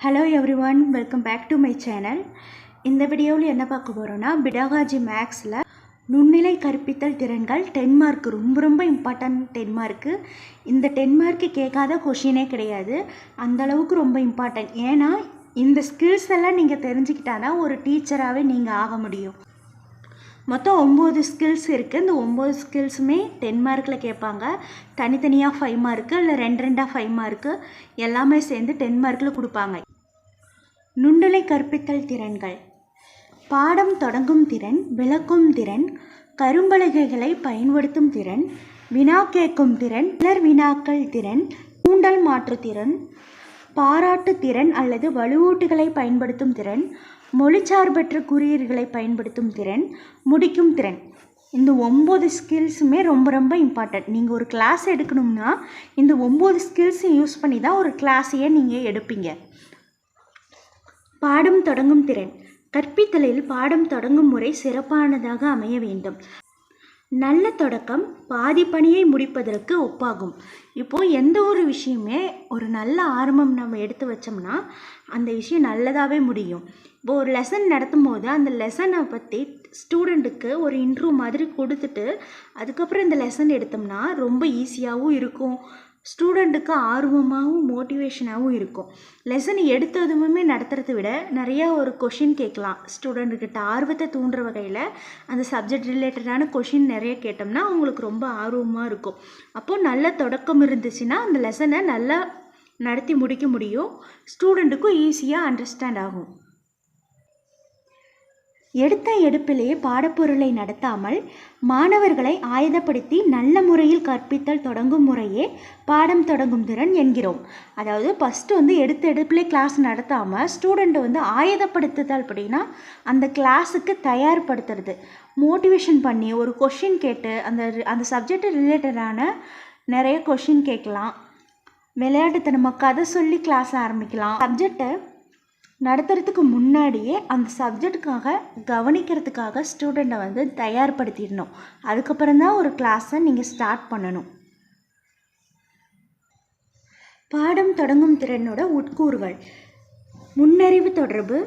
Hello everyone welcome back to my channel இந்த வீடியோவில் என்ன பார்க்க போகிறோன்னா பிடாகாஜி மேக்ஸில் நுண்ணிலை கற்பித்தல் திறன்கள் டென் மார்க் ரொம்ப ரொம்ப இம்பார்ட்டன்ட் டென் மார்க்கு இந்த டென் மார்க்கு கேட்காத கொஷினே கிடையாது. அந்த அளவுக்கு ரொம்ப இம்பார்ட்டன்ட் ஏன்னா இந்த ஸ்கில்ஸ் எல்லாம் நீங்கள் தெரிஞ்சுக்கிட்டாதான் ஒரு டீச்சராகவே நீங்கள் ஆக முடியும். மொத்தம் ஒம்பது ஸ்கில்ஸ் இருக்குது இந்த ஒம்பது ஸ்கில்ஸுமே டென் மார்க்கில் கேட்பாங்க. தனித்தனியாக ஃபைவ் மார்க்கு இல்லை ரெண்டு ரெண்டாக ஃபைவ் மார்க்கு எல்லாமே சேர்ந்து டென் மார்க்கில் கொடுப்பாங்க. நுண்டலை கற்பித்தல் திறன்கள். பாடம் தொடங்கும் திறன் விளக்கும் திறன் கரும்பலகைகளை பயன்படுத்தும் திறன் வினா கேட்கும் திறன் பிறர் வினாக்கள் திறன் தூண்டல் மாற்றுத்திறன் பாராட்டு திறன் அல்லது வலுவூட்டுகளை பயன்படுத்தும் திறன் மொழிச்சார்பற்ற குறியீடுகளை பயன்படுத்தும் திறன் முடிக்கும் திறன். இந்த ஒம்பது ஸ்கில்ஸுமே ரொம்ப ரொம்ப இம்பார்ட்டன்ட் நீங்கள் ஒரு கிளாஸ் எடுக்கணும்னா இந்த ஒம்பது ஸ்கில்ஸையும் யூஸ் பண்ணி தான் ஒரு கிளாஸையே நீங்கள் எடுப்பீங்க. பாடம் தொடங்கும் திறன். கற்பித்தலில் பாடம் தொடங்கும் முறை சிறப்பானதாக அமைய வேண்டும். நல்ல தொடக்கம் பாதி பணியை முடிப்பதற்கு ஒப்பாகும். இப்போது எந்த ஒரு விஷயமே ஒரு நல்ல ஆரம்பம் நம்ம எடுத்து வச்சோம்னா அந்த விஷயம் நல்லதாகவே முடியும். இப்போ ஒரு லெசன் நடத்தும் போது அந்த லெசனை பற்றி ஸ்டூடெண்ட்டுக்கு ஒரு இன்ட்ரூ மாதிரி கொடுத்துட்டு அதுக்கப்புறம் இந்த லெசன் எடுத்தோம்னா ரொம்ப ஈஸியாகவும் இருக்கும். ஸ்டூடெண்ட்டுக்கு ஆர்வமாகவும் மோட்டிவேஷனாகவும் இருக்கும். லெசன் எடுத்ததுமே நடத்துறதை விட நிறையா ஒரு கொஷின் கேட்கலாம். ஸ்டூடெண்ட்டுக்கிட்ட ஆர்வத்தை தூண்டுற வகையில் அந்த சப்ஜெக்ட் ரிலேட்டடான கொஷின் நிறைய கேட்டோம்னா அவங்களுக்கு ரொம்ப ஆர்வமாக இருக்கும். அப்போது நல்ல தொடக்கம் இருந்துச்சுன்னா அந்த லெசனை நல்லா நடத்தி முடிக்க முடியும். ஸ்டூடெண்ட்டுக்கும் ஈஸியாக அண்டர்ஸ்டாண்ட் ஆகும். எடுத்த எடுப்பிலேயே பாடப்பொருளை நடத்தாமல் மாணவர்களை ஆயுதப்படுத்தி நல்ல முறையில் கற்பித்தல் தொடங்கும் முறையே பாடம் தொடங்கும் திறன் என்கிறோம். அதாவது ஃபஸ்ட்டு வந்து எடுத்த எடுப்பிலே கிளாஸ் நடத்தாமல் ஸ்டூடெண்ட்டை வந்து ஆயுதப்படுத்துதல் அப்படின்னா அந்த கிளாஸுக்கு தயார்படுத்துறது. மோட்டிவேஷன் பண்ணி ஒரு கொஷின் கேட்டு அந்த அந்த சப்ஜெக்ட் ரிலேட்டடான நிறைய கொஷின் கேட்கலாம். விளையாட்டுத்தனமாக கதை சொல்லி கிளாஸ் ஆரம்பிக்கலாம். சப்ஜெக்டை நடத்துறதுக்கு முன்னாடியே அந்த சப்ஜெக்டுக்காக கவனிக்கிறதுக்காக ஸ்டூடெண்ட்டை வந்து தயார்படுத்திடணும். அதுக்கப்புறம் தான் ஒரு கிளாஸை நீங்கள் ஸ்டார்ட் பண்ணணும். பாடம் தொடங்கும் திறனோட உட்கூறுகள். முன்னறிவு தொடர்பு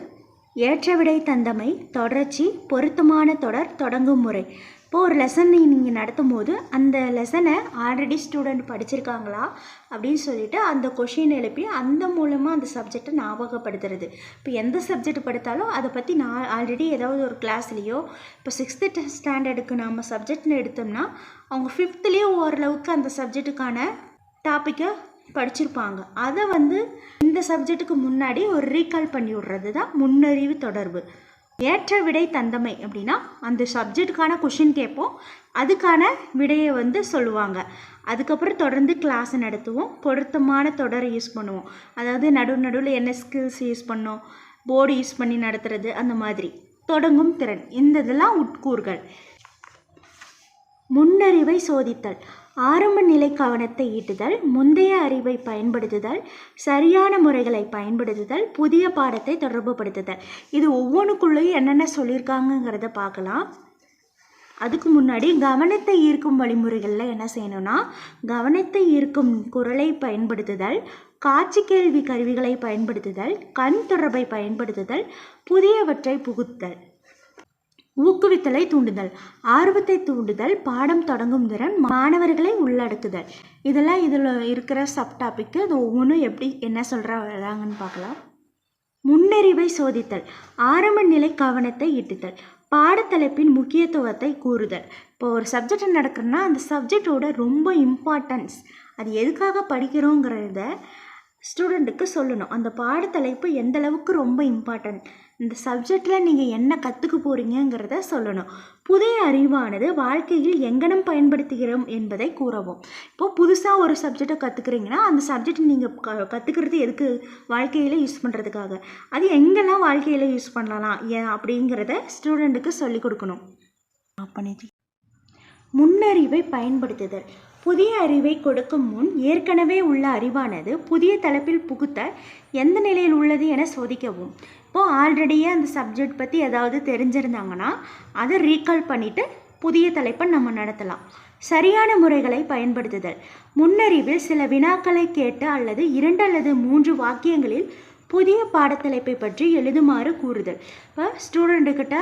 ஏற்ற விடை தந்தமை தொடர்ச்சி பொருத்தமான தொடர் தொடங்கும் முறை. இப்போ ஒரு லெசனை நீங்கள் நடத்தும் போது அந்த லெசனை ஆல்ரெடி ஸ்டூடெண்ட் படிச்சிருக்காங்களா அப்படின்னு சொல்லிட்டு அந்த கொஷின் எழுப்பி அந்த மூலமாக அந்த சப்ஜெக்டை ஞாபகப்படுத்துறது. இப்போ எந்த சப்ஜெக்ட் படுத்தாலும் அதை பற்றி நான் ஆல்ரெடி ஏதாவது ஒரு கிளாஸ்லேயோ இப்போ சிக்ஸ்த்து ஸ்டாண்டர்டுக்கு நம்ம சப்ஜெக்ட்னு எடுத்தோம்னா அவங்க ஃபிஃப்த்துலேயே ஓரளவுக்கு அந்த சப்ஜெக்ட்டுக்கான டாப்பிக்கை படிச்சிருப்பாங்க. அதை வந்து இந்த சப்ஜெக்ட்டுக்கு முன்னாடி ஒரு ரீகால் பண்ணி விடுறது தான் முன்னறிவு தொடர்பு. ஏற்ற விடை தந்தமை அப்படின்னா அந்த சப்ஜெக்ட்டுக்கான கொஷின் கேட்போம். அதுக்கான விடையை வந்து சொல்லுவாங்க. அதுக்கப்புறம் தொடர்ந்து கிளாஸ் நடத்துவோம். பொருத்தமான தொடரை யூஸ் பண்ணுவோம். அதாவது நடு நடுவில் என்ன ஸ்கில்ஸ் யூஸ் பண்ணோம்? போர்டு யூஸ் பண்ணி நடத்துறது அந்த மாதிரி. தொடங்கும் திறன். இந்த இதெல்லாம் உட்கூறுகள். முன்னறிவை சோதித்தல். ஆரம்ப நிலை கவனத்தை ஈட்டுதல் முந்தைய அறிவை பயன்படுத்துதல் சரியான முறைகளை பயன்படுத்துதல் புதிய பாடத்தை தொடர்புபடுத்துதல். இது ஒவ்வொன்றுக்குள்ளேயும் என்னென்ன சொல்லியிருக்காங்கங்கிறத பார்க்கலாம். அதுக்கு முன்னாடி கவனத்தை ஈர்க்கும் வழிமுறைகளில் என்ன செய்யணும்னா கவனத்தை ஈர்க்கும் குரலை பயன்படுத்துதல் காட்சி கேள்வி கருவிகளை பயன்படுத்துதல் கண் தொடர்பை பயன்படுத்துதல் புதியவற்றை புகுத்தல் ஊக்குவித்தலை தூண்டுதல் ஆர்வத்தை தூண்டுதல் பாடம் தொடங்கும் திறன் மாணவர்களை உள்ளடக்குதல். இதெல்லாம் இதில் இருக்கிற சப் டாபிக்கு அது ஒவ்வொன்றும் எப்படி என்ன சொல்கிறாங்கன்னு பார்க்கலாம். முன்னறிவை சோதித்தல் ஆரம்ப நிலை கவனத்தை ஈட்டுதல் பாடத்தலைப்பின் முக்கியத்துவத்தை கூறுதல். இப்போ ஒரு சப்ஜெக்ட் நடக்கிறன்னா அந்த சப்ஜெக்டோட ரொம்ப இம்பார்ட்டன்ஸ் அது எதுக்காக படிக்கிறோங்கிறத ஸ்டூடெண்ட்டுக்கு சொல்லணும். அந்த பாடத்தலைப்பு எந்த அளவுக்கு ரொம்ப இம்பார்ட்டன்ட் இந்த சப்ஜெக்டில் நீங்கள் என்ன கற்றுக்க போகிறீங்கிறத சொல்லணும். புதிய அறிவானது வாழ்க்கையில் எங்கனம் பயன்படுத்துகிறோம் என்பதை கூறவும். இப்போது புதுசாக ஒரு சப்ஜெக்டை கற்றுக்குறீங்கன்னா அந்த சப்ஜெக்ட் நீங்கள் க கற்றுக்கிறது எதுக்கு? வாழ்க்கையில் யூஸ் பண்ணுறதுக்காக அது எங்கெல்லாம் வாழ்க்கையில் யூஸ் பண்ணலாம். ஏன் அப்படிங்கிறத ஸ்டூடெண்ட்டுக்கு சொல்லிக் கொடுக்கணும். பண்ணிட்டு முன்னறிவை பயன்படுத்துதல். புதிய அறிவை கொடுக்கும் முன் ஏற்கனவே உள்ள அறிவானது புதிய தலைப்பில் புகுத்த எந்த நிலையில் உள்ளது என சோதிக்கவும். இப்போது ஆல்ரெடியே அந்த சப்ஜெக்ட் பற்றி ஏதாவது தெரிஞ்சிருந்தாங்கன்னா அதை ரீகால் பண்ணிவிட்டு புதிய தலைப்பை நம்ம நடத்தலாம். சரியான முறைகளை பயன்படுத்துதல். முன்னறிவில் சில வினாக்களை கேட்டு அல்லது இரண்டு அல்லது மூன்று வாக்கியங்களில் புதிய பாடத்தலைப்பை பற்றி எழுதுமாறு கூறுதல். இப்போ ஸ்டூடெண்ட்டுக்கிட்ட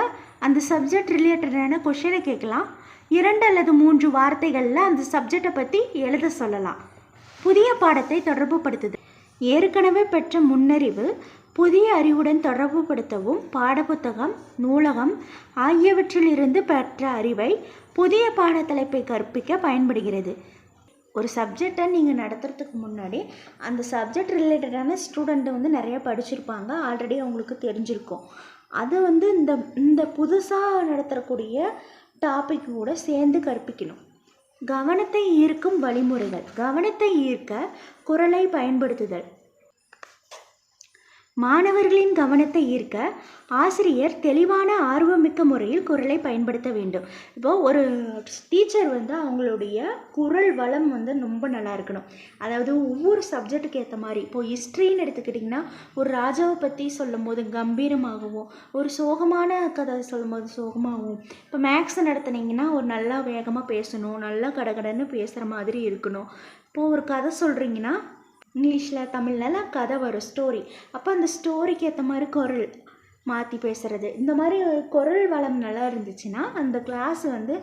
அந்த சப்ஜெக்ட் ரிலேட்டடான கொஷினை கேட்கலாம். இரண்டு அல்லது மூன்று வார்த்தைகளில் அந்த சப்ஜெக்டை பற்றி எழுத சொல்லலாம். புதிய பாடத்தை தொடர்புபடுத்துதல் ஏற்கனவே பெற்ற முன்னறிவு புதிய அறிவுடன் தொடர்புபடுத்தவும் பாடப்புத்தகம் நூலகம் ஆகியவற்றிலிருந்து பெற்ற அறிவை புதிய பாடத்தலைப்பை கற்பிக்க பயன்படுகிறது. ஒரு சப்ஜெக்டை நீங்கள் நடத்துறதுக்கு முன்னாடி அந்த சப்ஜெக்ட் ரிலேட்டடான ஸ்டூடெண்ட்டை வந்து நிறைய படிச்சிருப்பாங்க. ஆல்ரெடி அவங்களுக்கு தெரிஞ்சிருக்கும். அது வந்து இந்த இந்த புதுசாக நடத்தக்கூடிய டாபிக் கூட சேர்ந்து கற்பிக்கணும். கவனத்தை ஈர்க்கும் வழிமுறைகள். கவனத்தை ஈர்க்க குரலை பயன்படுத்துதல். மாணவர்களின் கவனத்தை ஈர்க்க ஆசிரியர் தெளிவான ஆர்வமிக்க முறையில் குரலை பயன்படுத்த வேண்டும். இப்போது ஒரு டீச்சர் வந்து அவங்களுடைய குரல் வளம் வந்து ரொம்ப நல்லா இருக்கணும். அதாவது ஒவ்வொரு சப்ஜெக்ட்டுக்கு ஏற்ற மாதிரி. இப்போது ஹிஸ்ட்ரின்னு எடுத்துக்கிட்டிங்கன்னா ஒரு ராஜாவை பற்றி சொல்லும் போது கம்பீரமாகவும் ஒரு சோகமான கதை சொல்லும் போது சோகமாகவும் இப்போ மேக்ஸ் நடத்துனீங்கன்னா ஒரு நல்லா வேகமாக பேசணும் நல்லா கடகடன்னு பேசுகிற மாதிரி இருக்கணும். இப்போது ஒரு கதை சொல்கிறீங்கன்னா இங்கிலீஷில் தமிழ்லலாம் கதை வரும் ஸ்டோரி அப்போ அந்த ஸ்டோரிக்கு ஏற்ற மாதிரி குரல் மாற்றி பேசுகிறது இந்த மாதிரி குரல் வளம் நல்லா இருந்துச்சுன்னா அந்த கிளாஸ் வந்து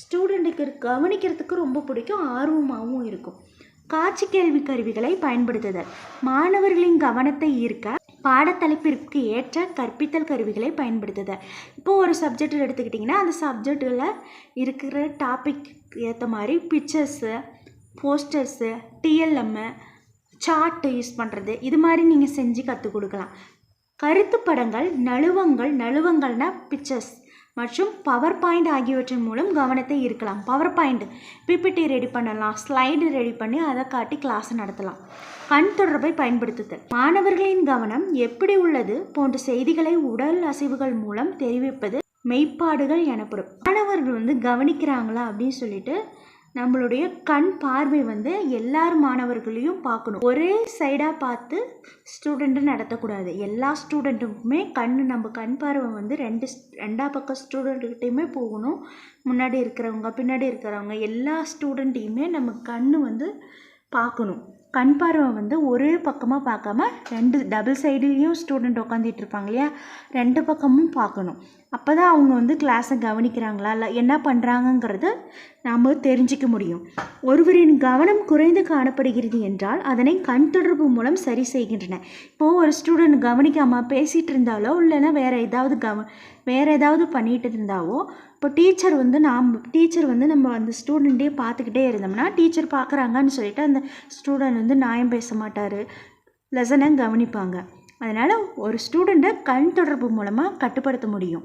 ஸ்டூடெண்ட்டுக்கு கவனிக்கிறதுக்கு ரொம்ப பிடிக்கும் ஆர்வமாகவும் இருக்கும். காட்சி கேள்வி கருவிகளை பயன்படுத்துதல். மாணவர்களின் கவனத்தை ஈர்க்க பாடத்தலைப்பிற்கு ஏற்ற கற்பித்தல் கருவிகளை பயன்படுத்துதல். இப்போது ஒரு சப்ஜெக்ட் எடுத்துக்கிட்டிங்கன்னா அந்த சப்ஜெக்டில் இருக்கிற டாபிக் ஏற்ற மாதிரி pictures posters TLM chart use பண்ணுறது இது மாதிரி நீங்கள் செஞ்சு கற்றுக் கொடுக்கலாம். கருத்து படங்கள் நழுவங்கள் நழுவங்கள்னா பிக்சர்ஸ் மற்றும் பவர் பாயிண்ட் ஆகியவற்றின் மூலம் கவனத்தை ஈர்க்கலாம். பவர் பாயிண்ட் பிபிடி ரெடி பண்ணலாம். ஸ்லைடு ரெடி பண்ணி அதை காட்டி கிளாஸ் நடத்தலாம். கண் தொடர்பை பயன்படுத்துதல். மாணவர்களின் கவனம் எப்படி உள்ளது போன்ற செய்திகளை உடல் அசைவுகள் மூலம் தெரிவிப்பது மெய்ப்பாடுகள் எனப்படும். மாணவர்கள் வந்து கவனிக்கிறாங்களா அப்படின்னு சொல்லிட்டு நம்மளுடைய கண் பார்வை வந்து எல்லார் மாணவர்களையும் பார்க்கணும். ஒரே சைடாக பார்த்து ஸ்டூடெண்ட்டு நடத்தக்கூடாது. எல்லா ஸ்டூடெண்ட்டுக்குமே கண் நம்ம கண் பார்வை வந்து ரெண்டு ரெண்டா பக்கம் ஸ்டூடெண்ட்டுக்கிட்டேயுமே போகணும். முன்னாடி இருக்கிறவங்க பின்னாடி இருக்கிறவங்க எல்லா ஸ்டூடெண்ட்டையுமே நம்ம கண் வந்து பார்க்கணும். கண் பார்வை வந்து ஒரே பக்கமாக பார்க்காம ரெண்டு டபுள் சைடுலேயும் ஸ்டூடெண்ட் உட்காந்துட்டு இருப்பாங்க இல்லையா? ரெண்டு பக்கமும் பார்க்கணும். அப்போ தான் அவங்க வந்து கிளாஸை கவனிக்கிறாங்களா? இல்லை என்ன பண்ணுறாங்கங்கிறது நாம் தெரிஞ்சிக்க முடியும். ஒருவரின் கவனம் குறைந்து காணப்படுகிறது என்றால் அதனை கண் தொடர்பு மூலம் சரி செய்கின்றன. இப்போது ஒரு ஸ்டூடெண்ட் கவனிக்காமல் பேசிகிட்டு இருந்தாலோ இல்லைன்னா வேறு ஏதாவது கவ வேறு ஏதாவது பண்ணிகிட்டு இருந்தாவோ இப்போ டீச்சர் வந்து நாம் டீச்சர் வந்து நம்ம அந்த ஸ்டூடெண்ட்டே பார்த்துக்கிட்டே இருந்தோம்னா டீச்சர் பார்க்குறாங்கன்னு சொல்லிட்டு அந்த ஸ்டூடெண்ட் வந்து நியாயம் பேச மாட்டார். லெசனை கவனிப்பாங்க. அதனால் ஒரு ஸ்டூடெண்ட்டை கண் தொடர்பு மூலமாக கட்டுப்படுத்த முடியும்.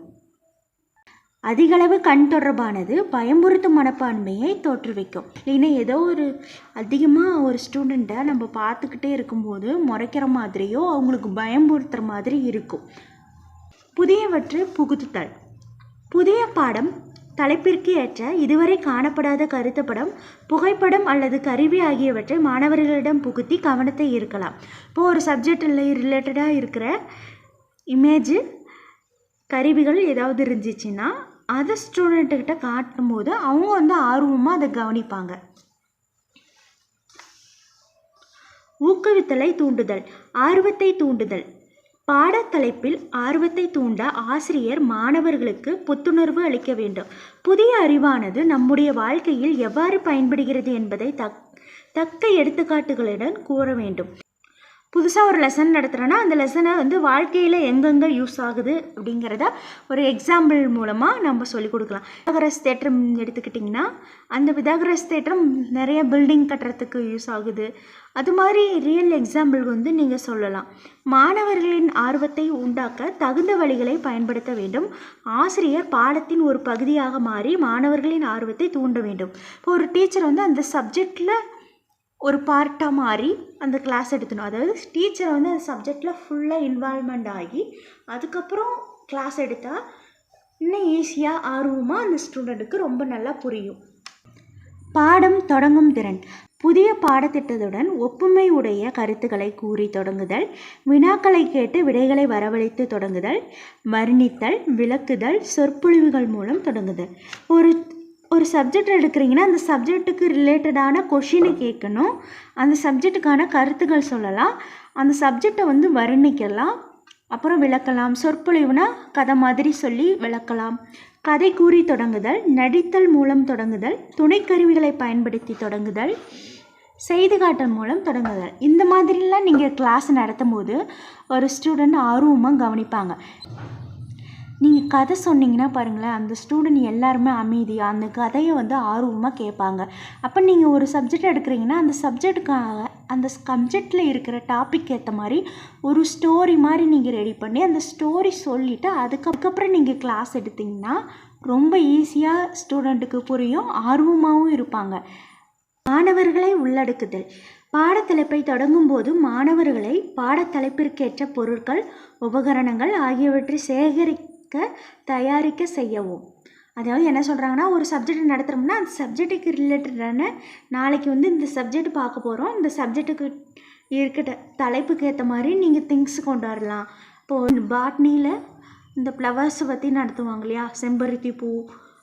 அதிகளவு கண் தொடர்பானது பயமுறுத்தும் மனப்பான்மையை தோற்றுவிக்கும். இல்லைன்னா ஏதோ ஒரு அதிகமாக ஒரு ஸ்டூடெண்ட்டை நம்ம பார்த்துக்கிட்டே இருக்கும்போது முறைக்கிற மாதிரியோ அவங்களுக்கு பயமுறுத்துகிற மாதிரி இருக்கும். புதியவற்றை புகுத்துதல். புதிய பாடம் தலைப்பிற்கு ஏற்ற இதுவரை காணப்படாத கருத்துப்படம் புகைப்படம் அல்லது கருவி ஆகியவற்றை மாணவர்களிடம் புகுத்தி கவனத்தை ஈர்க்கலாம். இப்போ ஒரு சப்ஜெக்டில் ரிலேட்டடாக இருக்கிற இமேஜு கருவிகள் ஏதாவது இருந்துச்சுன்னா அதை ஸ்டூடெண்ட்டுக்கிட்ட காட்டும்போது அவங்க வந்து ஆர்வமாக அதை கவனிப்பாங்க. ஊக்குவித்தலை தூண்டுதல் ஆர்வத்தை தூண்டுதல். பாடத்தலைப்பில் ஆர்வத்தை தூண்ட ஆசிரியர் மாணவர்களுக்கு புத்துணர்வு அளிக்க வேண்டும். புதிய அறிவானது நம்முடைய வாழ்க்கையில் எவ்வாறு பயன்படுகிறது என்பதை தக் தக்க எடுத்துக்காட்டுகளுடன் கூற வேண்டும். புதுசாக ஒரு லெசன் நடத்துகிறோன்னா அந்த லெசனை வந்து வாழ்க்கையில் எங்கெங்கே யூஸ் ஆகுது அப்படிங்கிறத ஒரு எக்ஸாம்பிள் மூலமாக நம்ம சொல்லிக் கொடுக்கலாம். விதாகரஸ் தேற்றம் எடுத்துக்கிட்டிங்கன்னா அந்த விதாகரஸ் தேற்றம் நிறைய பில்டிங் கட்டுறதுக்கு யூஸ் ஆகுது. அது மாதிரி ரியல் எக்ஸாம்பிள் வந்து நீங்கள் சொல்லலாம். மாணவர்களின் ஆர்வத்தை உண்டாக்க தகுந்த வழிகளை பயன்படுத்த வேண்டும். ஆசிரியர் பாடத்தின் ஒரு பகுதியாக மாறி மாணவர்களின் ஆர்வத்தை தூண்ட வேண்டும். இப்போ ஒரு டீச்சர் வந்து அந்த சப்ஜெக்டில் ஒரு பார்ட்டாக மாறி அந்த கிளாஸ் எடுத்தணும் அதாவது டீச்சர் வந்து அந்த சப்ஜெக்டில் ஃபுல்லாக இன்வால்மெண்ட் ஆகி அதுக்கப்புறம் கிளாஸ் எடுத்தால் இன்னும் ஈஸியாக ஆர்வமாக அந்த ஸ்டூடெண்ட்டுக்கு ரொம்ப நல்லா புரியும். பாடம் தொடங்கும் திறன். புதிய பாடத்திட்டத்துடன் ஒப்புமை உடைய கருத்துக்களை கூறி தொடங்குதல் வினாக்களை கேட்டு விடைகளை வரவழைத்து தொடங்குதல் வர்ணித்தல் விளக்குதல் சொற்பொழிவுகள் மூலம் தொடங்குதல். ஒரு ஒரு சப்ஜெக்ட் எடுக்கிறீங்கன்னா அந்த சப்ஜெக்ட்டுக்கு ரிலேட்டடான கொஷினை கேட்கணும். அந்த சப்ஜெக்ட்டுக்கான கருத்துக்கள் சொல்லலாம். அந்த சப்ஜெக்டை வந்து வர்ணிக்கலாம். அப்புறம் விளக்கலாம். சொற்பொழிவுனா கதை மாதிரி சொல்லி விளக்கலாம். கதை கூறி தொடங்குதல் நடித்தல் மூலம் தொடங்குதல் துணைக்கருவிகளை பயன்படுத்தி தொடங்குதல் செய்து காட்டல் மூலம் தொடங்குதல். இந்த மாதிரிலாம் நீங்கள் கிளாஸ் நடத்தும் போது ஒரு ஸ்டூடெண்ட் ஆர்வமாக கவனிப்பாங்க. நீங்கள் கதை சொன்னீங்கன்னா பாருங்களேன் அந்த ஸ்டூடெண்ட் எல்லாருமே அமைதியாக அந்த கதையை வந்து ஆர்வமாக கேட்பாங்க. அப்போ நீங்கள் ஒரு சப்ஜெக்ட் எடுக்கிறீங்கன்னா அந்த சப்ஜெக்ட்டுக்காக அந்த சப்ஜெக்டில் இருக்கிற டாபிக் ஏற்ற மாதிரி ஒரு ஸ்டோரி மாதிரி நீங்கள் ரெடி பண்ணி அந்த ஸ்டோரி சொல்லிவிட்டு அதுக்கப்புறம் நீங்கள் கிளாஸ் எடுத்தீங்கன்னா ரொம்ப ஈஸியாக ஸ்டூடெண்ட்டுக்கு புரியும் ஆர்வமாகவும் இருப்பாங்க. மாணவர்களை உள்ளடக்குதல். பாடத்தலைப்பை தொடங்கும்போது மாணவர்களை பாடத்தலைப்பிற்கேற்ற பொருட்கள் உபகரணங்கள் ஆகியவற்றை சேகரி சேகரிக்க தயாரிக்க செய்யவும். அதாவது என்ன சொல்கிறாங்கன்னா ஒரு சப்ஜெக்ட் நடத்துகிறோம்னா அந்த சப்ஜெக்ட்டுக்கு ரிலேட்டடான நாளைக்கு வந்து இந்த சப்ஜெக்ட் பார்க்க போகிறோம் இந்த சப்ஜெக்ட்டுக்கு இருக்கிற தலைப்புக்கு ஏற்ற மாதிரி நீங்கள் திங்ஸ் கொண்டு வரலாம். இப்போது பாட்னியில் இந்த ஃப்ளவர்ஸை பற்றி நடத்துவாங்க இல்லையா? செம்பருத்தி பூ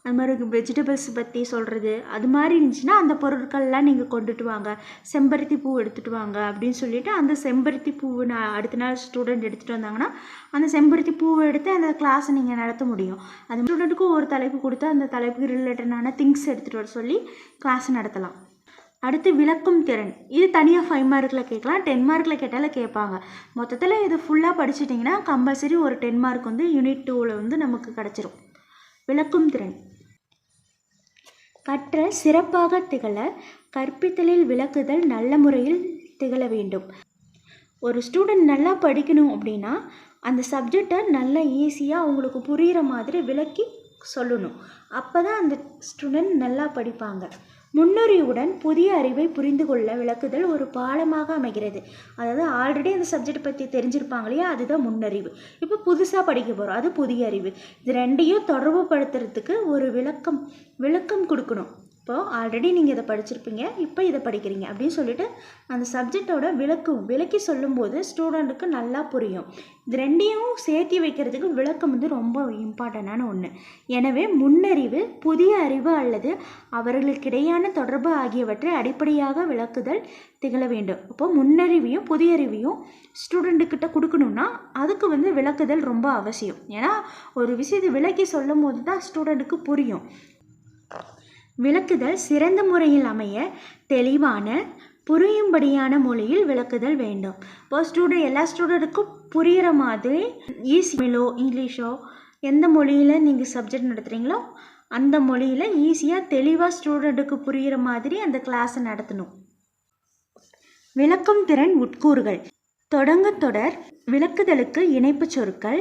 அது மாதிரி வெஜிடபிள்ஸ் பற்றி சொல்கிறது அது மாதிரி இருந்துச்சுன்னா அந்த பொருட்கள்லாம் நீங்கள் கொண்டுட்டு வாங்க. செம்பருத்தி பூ எடுத்துகிட்டு வாங்க அப்படின்னு சொல்லிவிட்டு அந்த செம்பருத்தி பூவை நான் அடுத்த நாள் ஸ்டூடெண்ட் எடுத்துகிட்டு வந்தாங்கன்னா அந்த செம்பருத்தி பூவை எடுத்து அந்த கிளாஸை நீங்கள் நடத்த முடியும். அது ஸ்டூடெண்ட்டுக்கும் ஒரு தலைப்பு கொடுத்து அந்த தலைப்புக்கு ரிலேட்டடான திங்ஸ் எடுத்துகிட்டு வர சொல்லி கிளாஸ் நடத்தலாம். அடுத்து விளக்கும் திறன். இது தனியாக ஃபைவ் மார்க்கில் கேட்கலாம். டென் மார்க்கில் கேட்டாலும் கேட்பாங்க. மொத்தத்தில் இது ஃபுல்லாக படிச்சிட்டிங்கன்னா கம்பல்சரி ஒரு டென் மார்க் வந்து யூனிட் டூவில் வந்து நமக்கு கிடச்சிரும். விளக்கும் திறன். கற்ற சிறப்பாக திகழ கற்பித்தலில் விளக்குதல் நல்ல முறையில் திகழ வேண்டும். ஒரு ஸ்டூடெண்ட் நல்லா படிக்கணும் அப்படின்னா அந்த சப்ஜெக்டை நல்லா ஈஸியாக அவங்களுக்கு புரிகிற மாதிரி விளக்கி சொல்லணும். அப்போ தான் அந்த ஸ்டூடெண்ட் நல்லா படிப்பாங்க. முன்னுரியுடன் புதிய அறிவை புரிந்து கொள்ள விளக்குதல் ஒரு பாடமாக அமைகிறது. அதாவது ஆல்ரெடி அந்த சப்ஜெக்ட் பற்றி தெரிஞ்சிருப்பாங்க இல்லையா? அதுதான் முன்னறிவு. இப்போ புதுசாக படிக்க போகிறோம் அது புதிய அறிவு. இது ரெண்டையும் தொடர்பு படுத்துறதுக்கு ஒரு விளக்கம் விளக்கம் கொடுக்கணும். இப்போது ஆல்ரெடி நீங்கள் இதை படிச்சிருப்பீங்க இப்போ இதை படிக்கிறீங்க அப்படின்னு சொல்லிட்டு அந்த சப்ஜெக்டோட விளக்கம் விளக்கி சொல்லும்போது ஸ்டூடெண்ட்டுக்கு நல்லா புரியும். இது ரெண்டையும் சேர்த்தி வைக்கிறதுக்கு விளக்கம் வந்து ரொம்ப இம்பார்ட்டண்டான ஒன்று எனவே முன்னறிவு புதிய அறிவு அல்லது அவர்களுக்கிடையான தொடர்பு ஆகியவற்றை அடிப்படையாக விளக்குதல் திகழ வேண்டும். அப்போ முன்னறிவையும் புதிய அறிவையும் ஸ்டூடெண்ட்டுக்கிட்ட கொடுக்கணும்னா அதுக்கு வந்து விளக்குதல் ரொம்ப அவசியம். ஏன்னா ஒரு விஷயத்தை விளக்கி சொல்லும் போது தான் ஸ்டூடெண்ட்டுக்கு புரியும். விளக்குதல் சிறந்த முறையில் அமைய தெளிவான புரியும்படியான மொழியில் விளக்குதல் வேண்டும். இப்போ ஸ்டூடெண்ட் எல்லா ஸ்டூடெண்ட்டுக்கும் புரிகிற மாதிரி ஈஸியிலோ இங்கிலீஷோ எந்த மொழியில் நீங்கள் சப்ஜெக்ட் நடத்துகிறீங்களோ அந்த மொழியில் ஈஸியாக தெளிவாக ஸ்டூடெண்ட்டுக்கு புரிகிற மாதிரி அந்த கிளாஸை நடத்தணும். விளக்கும் திறன் உட்கூறுகள். தொடங்க தொடர் விளக்குதலுக்கு இணைப்புச் சொற்கள்.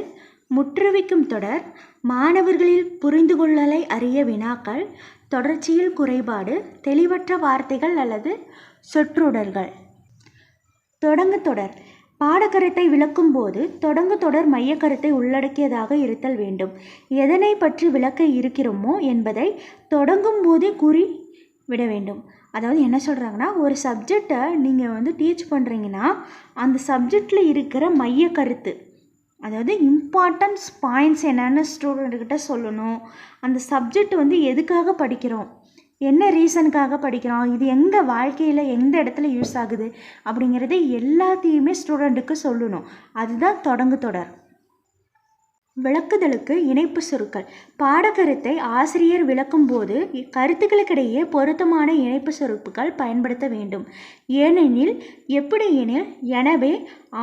முற்றுவிக்கும் தொடர் மாணவர்களில் புரிந்து கொள்ளலை அறிய வினாக்கள். தொடர்ச்சியில் குறைபாடு தெளிவற்ற வார்த்தைகள் அல்லது சொற்றொடர்கள் தொடங்க தொடர். பாடக்கருத்தை விளக்கும்போது தொடங்க தொடர் மையக்கருத்தை உள்ளடக்கியதாக இருத்தல் வேண்டும். எதனை பற்றி விளக்க இருக்கிறோமோ என்பதை தொடங்கும் போதே கூறி விட வேண்டும். அதாவது என்ன சொல்கிறாங்கன்னா ஒரு சப்ஜெக்டை நீங்கள் வந்து டீச் பண்ணுறீங்கன்னா அந்த சப்ஜெக்டில் இருக்கிற மைய கருத்து அதாவது இம்பார்ட்டன்ஸ் பாயிண்ட்ஸ் என்னென்னு ஸ்டூடெண்ட்டுக்கிட்ட சொல்லணும். அந்த சப்ஜெக்ட் வந்து எதுக்காக படிக்கிறோம்? என்ன ரீசனுக்காக படிக்கிறோம்? இது எங்கள் வாழ்க்கையில் எந்த இடத்துல யூஸ் ஆகுது? அப்படிங்கிறத எல்லாத்தையுமே ஸ்டூடெண்ட்டுக்கு சொல்லணும். அதுதான் தொடங்கு தொடர். விளக்குதலுக்கு இணைப்பு சொற்கள். பாடக்கருத்தை ஆசிரியர் விளக்கும்போது கருத்துக்களுக்கிடையே பொருத்தமான இணைப்பு சொற்கள் பயன்படுத்த வேண்டும். ஏனெனில் எப்படி எனில் எனவே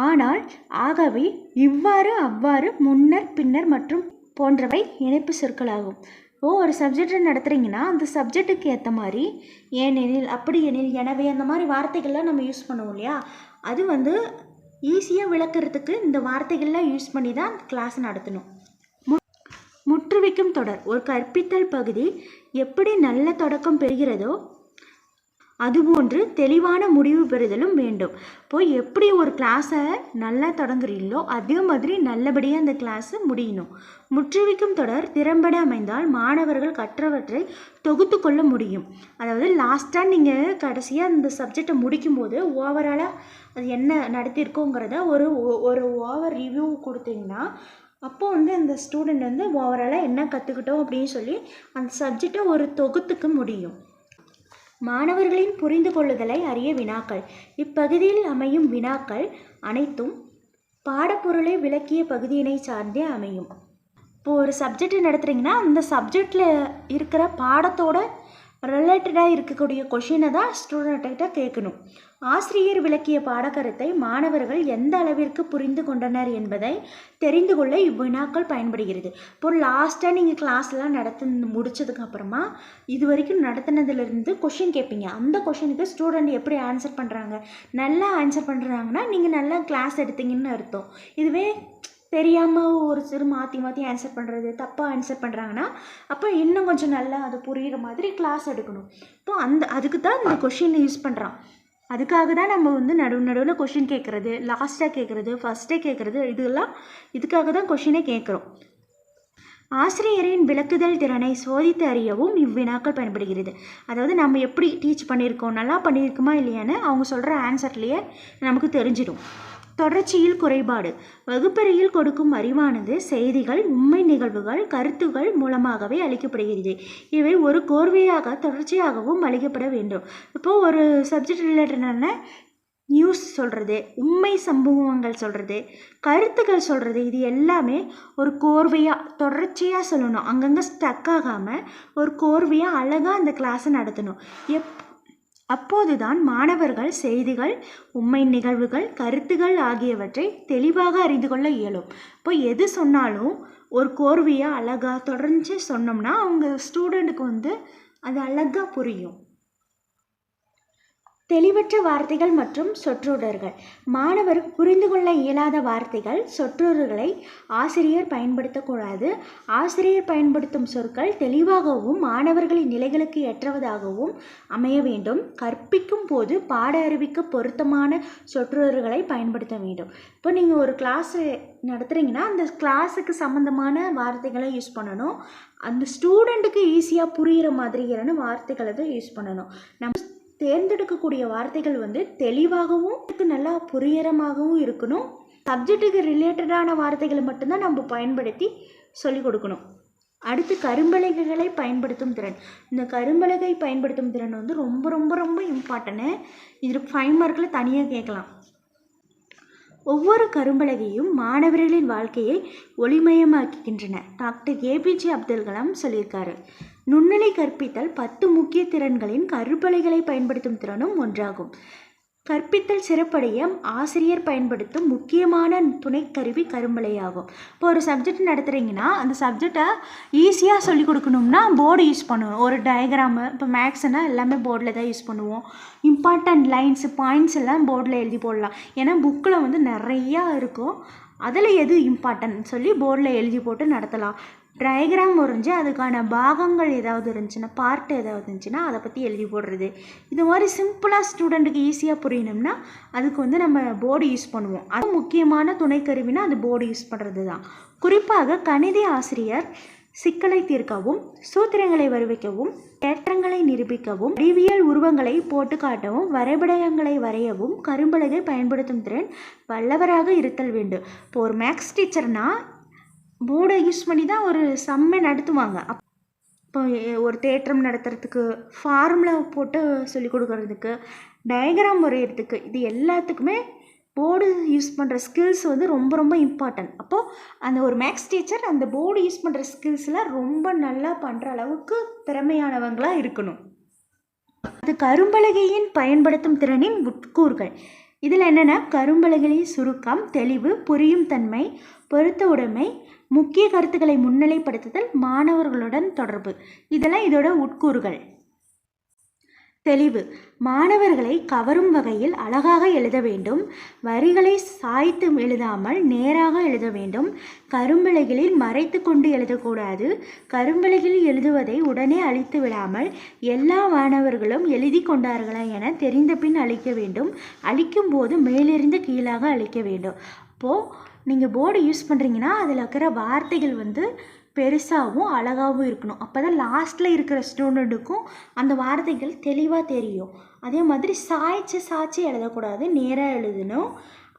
ஆனால் ஆகவே இவ்வாறு அவ்வாறு முன்னர் பின்னர் மற்றும் போன்றவை இணைப்பு சொற்களாகும். ஓ ஒரு சப்ஜெக்டை நடத்துகிறீங்கன்னா அந்த சப்ஜெக்ட்டுக்கு ஏற்ற மாதிரி ஏனெனில் அப்படி எனில் எனவே அந்த மாதிரி வார்த்தைகள்லாம் நம்ம யூஸ் பண்ணுவோம் இல்லையா? அது வந்து ஈஸியாக விளக்குறதுக்கு இந்த வார்த்தைகள்லாம் யூஸ் பண்ணி தான் கிளாஸ் நடத்தணும். மு முற்றுவிக்கும் தொடர் ஒரு கற்பித்தல் பகுதி எப்படி நல்ல தொடக்கம் பெறுகிறதோ அதுபோன்று தெளிவான முடிவு பெறுதலும் வேண்டும். போய் எப்படி ஒரு கிளாஸை நல்லா தொடங்குறீங்களோ அதே மாதிரி நல்லபடியாக அந்த கிளாஸு முடியணும். முற்றுவிக்கும் தொடர் திறம்பட அமைந்தால் மாணவர்கள் கற்றவற்றை தொகுத்து கொள்ள முடியும். அதாவது லாஸ்ட்டாக நீங்கள் கடைசியாக அந்த சப்ஜெக்டை முடிக்கும்போது ஓவராலாக அது என்ன நடத்தியிருக்கோங்கிறத ஒரு ஒரு ஓவர் ரிவ்யூ கொடுத்தீங்கன்னா அப்போ வந்து அந்த ஸ்டூடெண்ட் வந்து ஓவராலாக என்ன கற்றுக்கிட்டோம் அப்படின்னு சொல்லி அந்த சப்ஜெக்டை ஒரு தொகுத்துக்க முடியும். மாணவர்களின் புரிந்து கொள்ளுதலை அறிய வினாக்கள். இப்பகுதியில் அமையும் வினாக்கள் அனைத்தும் பாடப்பொருளை விளக்கிய பகுதியினை சார்ந்தே அமையும். இப்போ ஒரு சப்ஜெக்ட் நடத்துகிறீங்கன்னா அந்த சப்ஜெக்டில் இருக்கிற பாடத்தோட ரிலேட்டடாக இருக்கக்கூடிய கொஷினை தான் ஸ்டூடெண்ட்டை கேட்கணும். ஆசிரியர் விளக்கிய பாடக்கருத்தை மாணவர்கள் எந்த அளவிற்கு புரிந்து கொண்டனர் என்பதை தெரிந்து கொள்ள இவ்வினாக்கள் பயன்படுகிறது. இப்போ லாஸ்ட்டாக நீங்கள் கிளாஸ்லாம் நடத்து முடித்ததுக்கப்புறமா இது வரைக்கும் நடத்தினதுலேருந்து கொஷின் கேட்பீங்க அந்த கொஷினுக்கு ஸ்டூடெண்ட் எப்படி ஆன்சர் பண்ணுறாங்க நல்லா ஆன்சர் பண்ணுறாங்கன்னா நீங்கள் நல்லா கிளாஸ் எடுத்தீங்கன்னு அர்த்தம். இதுவே தெரியாமல் ஒரு சிறு மாற்றி மாற்றி ஆன்சர் பண்ணுறது தப்பாக ஆன்சர் பண்ணுறாங்கன்னா அப்போ இன்னும் கொஞ்சம் நல்லா அது புரிகிற மாதிரி கிளாஸ் எடுக்கணும். இப்போ அந்த அதுக்கு தான் இந்த கொஷினை யூஸ் பண்ணுறான் அதுக்காக தான் நம்ம வந்து நடுவு நடுவில் கொஷின் கேட்குறது லாஸ்ட்டாக கேட்குறது ஃபஸ்ட்டே கேட்குறது இதெல்லாம் இதுக்காக தான் கொஷினே கேட்குறோம் ஆசிரியரின் விளக்குதல் திறனை சோதித்து அறியவும் இவ்வினாக்கள் பயன்படுகிறது. அதாவது நம்ம எப்படி டீச் பண்ணியிருக்கோம் நல்லா பண்ணியிருக்குமா இல்லையான்னு அவங்க சொல்கிற ஆன்சர்லேயே நமக்கு தெரிஞ்சிடும். தொடர்ச்சியில் குறைபாடு. வகுப்பறையில் கொடுக்கும் அறிவானது செய்திகள் உண்மை நிகழ்வுகள் கருத்துகள் மூலமாகவே அளிக்கப்படுகிறது. இவை ஒரு கோர்வையாக தொடர்ச்சியாகவும் அளிக்கப்பட வேண்டும். இப்போது ஒரு சப்ஜெக்ட் ரிலேட்டடான நியூஸ் சொல்கிறது உண்மை சம்பவங்கள் சொல்கிறது கருத்துக்கள் சொல்கிறது இது எல்லாமே ஒரு கோர்வையாக தொடர்ச்சியாக சொல்லணும். அங்கங்கே ஸ்டக் ஆகாமல் ஒரு கோர்வையாக அழகாக அந்த கிளாஸை நடத்தணும். எப் அப்போதுதான் மாணவர்கள் செய்திகள் உண்மை நிகழ்வுகள் கருத்துகள் ஆகியவற்றை தெளிவாக அறிந்து கொள்ள இயலும். இப்போ எது சொன்னாலும் ஒரு கோர்வையாக அழகாக தொடர்ந்து சொன்னோம்னா அவங்க ஸ்டூடெண்ட்டுக்கு வந்து அது அழகாக புரியும். தெளிவற்ற வார்த்தைகள் மற்றும் சொற்றொடர்கள் மாணவர் புரிந்து கொள்ள இயலாத வார்த்தைகள் சொற்றொடர்களை ஆசிரியர் பயன்படுத்தக்கூடாது. ஆசிரியர் பயன்படுத்தும் சொற்கள் தெளிவாகவும் மாணவர்களின் நிலைகளுக்கு ஏற்றவதாகவும் அமைய வேண்டும். கற்பிக்கும் போது பாட அறிவிக்கு பொருத்தமான சொற்றொடர்களை பயன்படுத்த வேண்டும். இப்போ நீங்கள் ஒரு கிளாஸ் நடத்துகிறீங்கன்னா அந்த கிளாஸுக்கு சம்மந்தமான வார்த்தைகளை யூஸ் பண்ணணும். அந்த ஸ்டூடெண்ட்டுக்கு ஈஸியாக புரிகிற மாதிரியான வார்த்தைகளை தான் யூஸ் பண்ணணும். நம்ம தேர்ந்தெடுக்கக்கூடிய வார்த்தைகள் வந்து தெளிவாகவும் நல்லா புரியறமாகவும் இருக்கணும். சப்ஜெக்ட்டுக்கு ரிலேட்டடான வார்த்தைகளை மட்டும்தான் நம்ம பயன்படுத்தி சொல்லிக் கொடுக்கணும். அடுத்து கரும்பலகைகளை பயன்படுத்தும் திறன். இந்த கரும்பலகை பயன்படுத்தும் திறன் வந்து ரொம்ப ரொம்ப ரொம்ப இம்பார்ட்டன்ட்டு இது ஃபைவ் மார்க்கில் தனியாக கேட்கலாம். ஒவ்வொரு கரும்பலகையும் மாணவர்களின் வாழ்க்கையை ஒளிமயமாக்குகின்றன. டாக்டர் ஏபிஜே அப்துல் கலாம் சொல்லியிருக்காரு. நுண்ணலை கற்பித்தல் பத்து முக்கிய திறன்களின் கருப்பலைகளை பயன்படுத்தும் திறனும் ஒன்றாகும். கற்பித்தல் சிறப்படைய ஆசிரியர் பயன்படுத்தும் முக்கியமான துணைக்கருவி கரும்பலையாகும். இப்போ ஒரு சப்ஜெக்ட் நடத்துகிறீங்கன்னா அந்த சப்ஜெக்டை ஈஸியாக சொல்லிக் கொடுக்கணும்னா போர்டு யூஸ் பண்ணுவோம். ஒரு டயக்ராமு இப்போ மேக்ஸ்னால் எல்லாமே போர்டில் தான் யூஸ் பண்ணுவோம். இம்பார்ட்டண்ட் லைன்ஸு பாயிண்ட்ஸ் எல்லாம் போர்டில் எழுதி போடலாம். ஏன்னா புக்கில் வந்து நிறையா இருக்கும். அதில் எது இம்பார்ட்டன்ட் சொல்லி போர்டில் எழுதி போட்டு நடத்தலாம். டயக்ராம் வரைஞ்சி அதுக்கான பாகங்கள் ஏதாவது இருந்துச்சுன்னா பார்ட் ஏதாவது இருந்துச்சுன்னா அதை பற்றி எழுதி போடுறது. இது மாதிரி சிம்பிளாக ஸ்டூடெண்ட்டுக்கு ஈஸியாக புரியணும்னா அதுக்கு வந்து நம்ம போர்டு யூஸ் பண்ணுவோம். அது முக்கியமான துணைக்கருவினா அது போர்டு யூஸ் பண்ணுறது தான் குறிப்பாக கணித ஆசிரியர் சிக்கலை தீர்க்கவும் சூத்திரங்களை வருவிக்கவும் தேற்றங்களை நிரூபிக்கவும் அறிவியல் உருவங்களை போட்டு காட்டவும் வரைபடங்களை வரையவும் கரும்பலகை பயன்படுத்தும் திறன் வல்லவராக இருத்தல் வேண்டும். இப்போ ஒரு மேக்ஸ் டீச்சர்னால் போர்டை யூஸ் பண்ணி தான் ஒரு செம்மை நடத்துவாங்க. அப் இப்போ ஒரு தேற்றம் நடத்துறதுக்கு ஃபார்முலா போட்டு சொல்லிக் கொடுக்கறதுக்கு டயக்ராம் வரைகிறதுக்கு இது எல்லாத்துக்குமே போர்டு யூஸ் பண்ணுற ஸ்கில்ஸ் வந்து ரொம்ப ரொம்ப இம்பார்ட்டன்ட் அப்போது அந்த ஒரு மேக்ஸ் டீச்சர் அந்த போர்டு யூஸ் பண்ணுற ஸ்கில்ஸ்லாம் ரொம்ப நல்லா பண்ணுற அளவுக்கு திறமையானவங்களாக இருக்கணும். அது கரும்பலகையின் பயன்படுத்தும் திறனின் உட்கூறுகள். இதில் என்னென்னா கரும்பலகையின் சுருக்கம் தெளிவு புரியும் தன்மை பொருத்த உடைமை முக்கிய கருத்துக்களை முன்னிலைப்படுத்துதல் மாணவர்களுடன் தொடர்பு. இதெல்லாம் இதோட உட்கூறுகள். தெளிவு. மாணவர்களை கவரும் வகையில் அழகாக எழுத வேண்டும். வரிகளை சாய்த்து எழுதாமல் நேராக எழுத வேண்டும். கரும்பலகையில் மறைத்து கொண்டு எழுதக்கூடாது. கரும்பலகையில் எழுதுவதை உடனே அழித்து விடாமல் எல்லா மாணவர்களும் எழுதி கொண்டார்களா என தெரிந்த பின் அழிக்க வேண்டும். அழிக்கும் போது மேலிருந்து கீழாக அழிக்க வேண்டும். அப்போது நீங்கள் போர்டு யூஸ் பண்ணுறீங்கன்னா அதில் இருக்கிற வார்த்தைகள் வந்து பெருசாகவும் அழகாகவும் இருக்கணும். அப்போ தான் லாஸ்ட்டில் இருக்கிற ஸ்டூடெண்ட்டுக்கும் அந்த வார்த்தைகள் தெளிவாக தெரியும். அதே மாதிரி சாய்ச்சி சாய்ச்சி எழுதக்கூடாது நேராக எழுதணும்.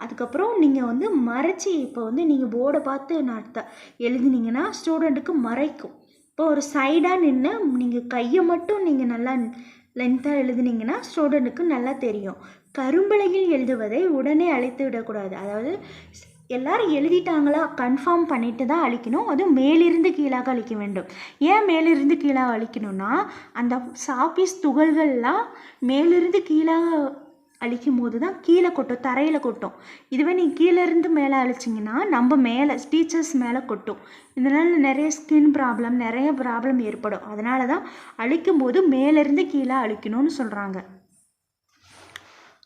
அதுக்கப்புறம் நீங்கள் வந்து மறைச்சி இப்போ வந்து நீங்கள் போர்டை பார்த்து நடத்த எழுதினீங்கன்னா ஸ்டூடெண்ட்டுக்கு மறைக்கும். இப்போ ஒரு சைடாக நின்று நீங்கள் கையை மட்டும் நீங்கள் நல்லா லென்த்தாக எழுதுனீங்கன்னா ஸ்டூடெண்ட்டுக்கு நல்லா தெரியும். கரும்பலகையில் எழுதுவதை உடனே அழைத்து விடக்கூடாது. அதாவது எல்லாரும் எழுதிட்டாங்களா? கன்ஃபார்ம் பண்ணிட்டு தான் அழிக்கணும். அதுவும் மேலிருந்து கீழாக அழிக்க வேண்டும். ஏன் மேலிருந்து கீழாக அழிக்கணும்னா அந்த சாப்பீஸ் துகள்கள்லாம் மேலிருந்து கீழாக அழிக்கும் போது தான் கீழே கொட்டும் தரையில் கொட்டும். இதுவே நீங்கள் கீழேருந்து மேலே அழிச்சிங்கன்னா நம்ம மேலே டீச்சர்ஸ் மேலே கொட்டும். இதனால் நிறைய ஸ்கின் ப்ராப்ளம் நிறைய ப்ராப்ளம் ஏற்படும். அதனால தான் அழிக்கும் போது மேலேருந்து கீழே அழிக்கணும்னு சொல்கிறாங்க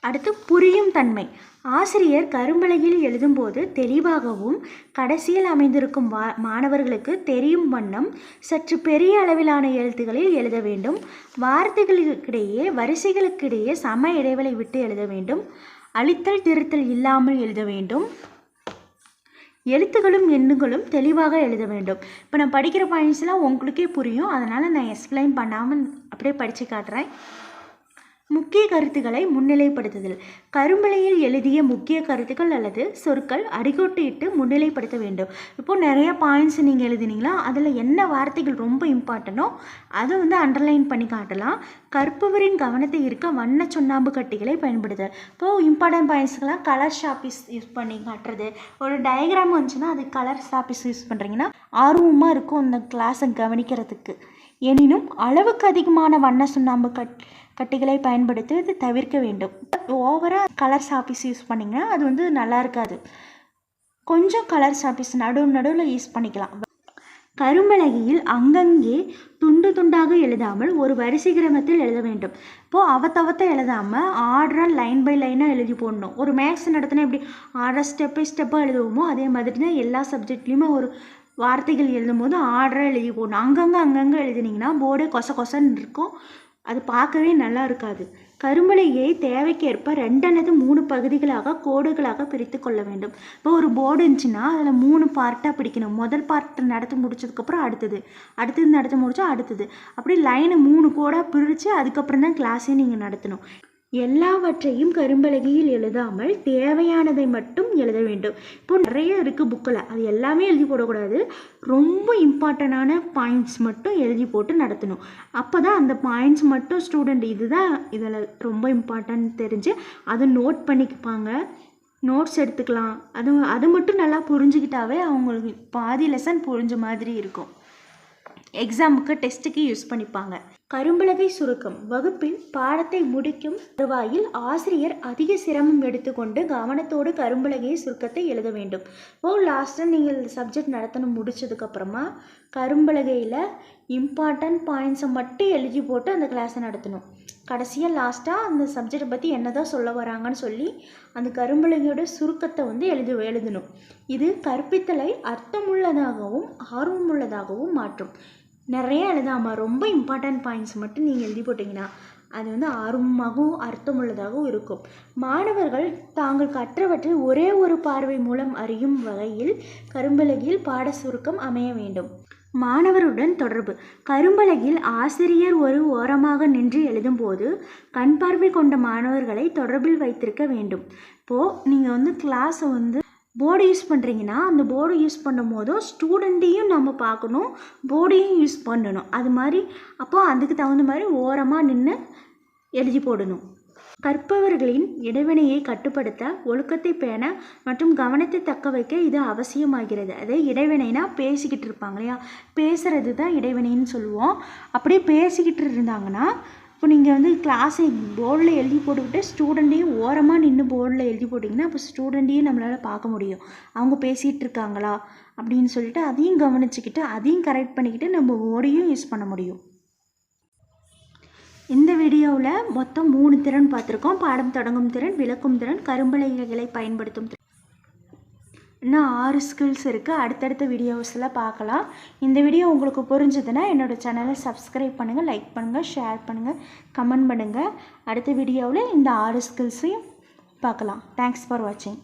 அடுத்து புரியும் தன்மை. ஆசிரியர் கரும்பலகையில் எழுதும்போது தெளிவாகவும் கடைசியில் அமைந்திருக்கும் வா மாணவர்களுக்கு தெரியும் வண்ணம் சற்று பெரிய அளவிலான எழுத்துக்களில் எழுத வேண்டும். வார்த்தைகளுக்கிடையே வரிசைகளுக்கிடையே சம இடைவெளி விட்டு எழுத வேண்டும். அழித்தல் திருத்தல் இல்லாமல் எழுத வேண்டும். எழுத்துகளும் எண்ணுகளும் தெளிவாக எழுத வேண்டும். இப்போ நான் படிக்கிற பாயிண்ட்ஸ்லாம் உங்களுக்கே புரியும். அதனால் நான் எக்ஸ்பிளைன் பண்ணாமல் அப்படியே படித்து காட்டுறேன். முக்கிய கருத்துக்களை முன்னிலைப்படுத்துதல். கரும்பலையில் எழுதிய முக்கிய கருத்துக்கள் அல்லது சொற்கள் அடிகோட்டிட்டு முன்னிலைப்படுத்த வேண்டும். இப்போது நிறைய பாயிண்ட்ஸ் நீங்கள் எழுதினீங்களா? அதில் என்ன வார்த்தைகள் ரொம்ப இம்பார்ட்டனோ அதை வந்து அண்டர்லைன் பண்ணி காட்டலாம். கற்பவரின் கவனத்தை இருக்க வண்ண சுண்ணாம்பு கட்டிகளை பயன்படுத்துதல். இப்போது இம்பார்ட்டன்ட் பாயிண்ட்ஸ்க்கெலாம் கலர் ஷாப்பிஸ் யூஸ் பண்ணி காட்டுறது. ஒரு டயக்ராம் வந்துச்சுன்னா அது கலர் ஷாப்பீஸ் யூஸ் பண்ணுறீங்கன்னா ஆர்வமாக இருக்கும் அந்த கிளாஸை கவனிக்கிறதுக்கு. எனினும் அளவுக்கு அதிகமான வண்ண சுண்ணாம்பு கட் கட்டிகளை பயன்படுத்துவது தவிர்க்க வேண்டும். ஓவராக கலர் சாப்பீஸ் யூஸ் பண்ணிங்கன்னா அது வந்து நல்லா இருக்காது. கொஞ்சம் கலர் சாப்பீஸ் நடுவு நடுவில் யூஸ் பண்ணிக்கலாம். கரும்பலகையில் அங்கங்கே துண்டு துண்டாக எழுதாமல் ஒரு வரிசை கிரமத்தில் எழுத வேண்டும். இப்போது அவத்தவத்தை எழுதாமல் ஆர்டராக லைன் பை லைனாக எழுதி போடணும். ஒரு மேக்ஸ் நடத்தினா எப்படி ஆர்டர் ஸ்டெப் பை ஸ்டெப்பாக எழுதுவோமோ அதே மாதிரி தான் எல்லா சப்ஜெக்ட்லேயுமே ஒரு வார்த்தைகள் எழுதும் போது ஆர்டராக எழுதி போடணும். அங்கங்கே அங்கங்கே எழுதினீங்கன்னா போர்டே கொச கொசன்னு இருக்கும். அது பார்க்கவே நல்லா இருக்காது. கரும்பலையை தேவைக்கேற்ப ரெண்டு அல்லது மூணு பகுதிகளாக கோடுகளாக பிரித்து கொள்ள வேண்டும். இப்போ ஒரு போர்டு இருந்துச்சுன்னா அதில் மூணு பார்ட்டாக பிடிக்கணும். முதல் பார்ட் நடத்தி முடிச்சதுக்கப்புறம் அடுத்தது. அடுத்தது நடத்தி முடிச்சா அடுத்தது. அப்படி லைனை மூணு கோடாக பிரித்து அதுக்கப்புறம் தான் கிளாஸே நீங்கள் நடத்தணும். எல்லாவற்றையும் கரும்பலகையில் எழுதாமல் தேவையானதை மட்டும் எழுத வேண்டும். இப்போ நிறைய இருக்குது புக்கில் அது எல்லாமே எழுதி போடக்கூடாது. ரொம்ப இம்பார்ட்டண்டான பாயிண்ட்ஸ் மட்டும் எழுதி போட்டு நடத்தணும். அப்போ தான் அந்த பாயிண்ட்ஸ் மட்டும் ஸ்டூடெண்ட் இதுதான் இதில் ரொம்ப இம்பார்ட்டன்ட் தெரிஞ்சு அதை நோட் பண்ணிக்குப்பாங்க நோட்ஸ் எடுத்துக்கலாம். அது அது மட்டும் நல்லா புரிஞ்சுக்கிட்டாவே அவங்களுக்கு பாதி லெசன் புரிஞ்ச மாதிரி இருக்கும். எக்ஸாமுக்கு டெஸ்ட்டுக்கு யூஸ் பண்ணிப்பாங்க. கரும்பலகை சுருக்கம். வகுப்பில் பாடத்தை முடிக்கும் தருவாயில் ஆசிரியர் அதிக சிரமம் எடுத்துக்கொண்டு கவனத்தோடு கரும்பலகை சுருக்கத்தை எழுத வேண்டும். ஓ லாஸ்ட்டாக நீங்கள் சப்ஜெக்ட் நடத்தணும் முடிச்சதுக்கப்புறமா கரும்பலகையில் இம்பார்ட்டன்ட் பாயிண்ட்ஸை மட்டும் எழுதி போட்டு அந்த கிளாஸை நடத்தணும். கடைசியாக லாஸ்ட்டாக அந்த சப்ஜெக்டை பற்றி என்ன தான் சொல்ல வராங்கன்னு சொல்லி அந்த கரும்பலகையோட சுருக்கத்தை வந்து எழுதி எழுதணும். இது கற்பித்தலை அர்த்தமுள்ளதாகவும் ஆர்வமுள்ளதாகவும் மாற்றும். நிறைய எழுதாமல் ரொம்ப இம்பார்ட்டன்ட் பாயிண்ட்ஸ் மட்டும் நீங்கள் எழுதி போட்டிங்கன்னா அது வந்து ஆர்வமாகவும் அர்த்தமுள்ளதாகவும் இருக்கும். மாணவர்கள் தாங்கள் கற்றவற்றை ஒரே ஒரு பார்வை மூலம் அறியும் வகையில் கரும்பலகையில் பாட சுருக்கம் அமைய வேண்டும். மாணவருடன் தொடர்பு. கரும்பலகில் ஆசிரியர் ஒரு ஓரமாக நின்று எழுதும்போது கண் பார்வை கொண்ட மாணவர்களை தொடர்பில் வைத்திருக்க வேண்டும். இப்போது நீங்கள் வந்து கிளாஸை வந்து போர்டு யூஸ் பண்ணுறீங்கன்னா அந்த போர்டு யூஸ் பண்ணும் போதும் ஸ்டூடெண்ட்டையும் நம்ம பார்க்கணும் போர்டையும் யூஸ் பண்ணணும். அது மாதிரி அப்போ அதுக்கு தகுந்த மாதிரி ஓரமாக நின்று எழுதி போடணும். கற்பவர்களின் இடைவினையை கட்டுப்படுத்த ஒழுக்கத்தை பேண மற்றும் கவனத்தை தக்க வைக்க இது அவசியமாகிறது. அதே இடைவினைனா பேசிக்கிட்டு இருப்பாங்க இல்லையா? பேசுகிறது தான் இடைவினைன்னு சொல்லுவோம். அப்படியே பேசிக்கிட்டு இருந்தாங்கன்னா இப்போ நீங்கள் வந்து கிளாஸை போர்டில் எழுதி போட்டுக்கிட்டு ஸ்டூடெண்ட்டையும் ஓரமாக நின்று போர்டில் எழுதி போட்டிங்கன்னா அப்போ ஸ்டூடெண்ட்டையும் நம்மளால் பார்க்க முடியும். அவங்க பேசிகிட்டு இருக்காங்களா? அப்படின்னு சொல்லிட்டு அதையும் கவனிச்சுக்கிட்டு அதையும் கரெக்ட் பண்ணிக்கிட்டு நம்ம ஓடியும் யூஸ் பண்ண முடியும். இந்த வீடியோவில் மொத்தம் மூணு திறன் பார்த்துருக்கோம். பாடம் தொடங்கும் திறன் விளக்கும் திறன் கரும்பலைகளை பயன்படுத்தும் திறன். இன்னும் ஆறு ஸ்கில்ஸ் இருக்குது அடுத்தடுத்த வீடியோஸில் பார்க்கலாம். இந்த வீடியோ உங்களுக்கு புரிஞ்சதுன்னா என்னோடய சேனலை சப்ஸ்கிரைப் பண்ணுங்கள் லைக் பண்ணுங்கள் ஷேர் பண்ணுங்கள் கமெண்ட் பண்ணுங்கள் அடுத்த வீடியோவில் இந்த ஆறு ஸ்கில்ஸையும் பார்க்கலாம். தேங்க்ஸ் ஃபார் வாட்சிங்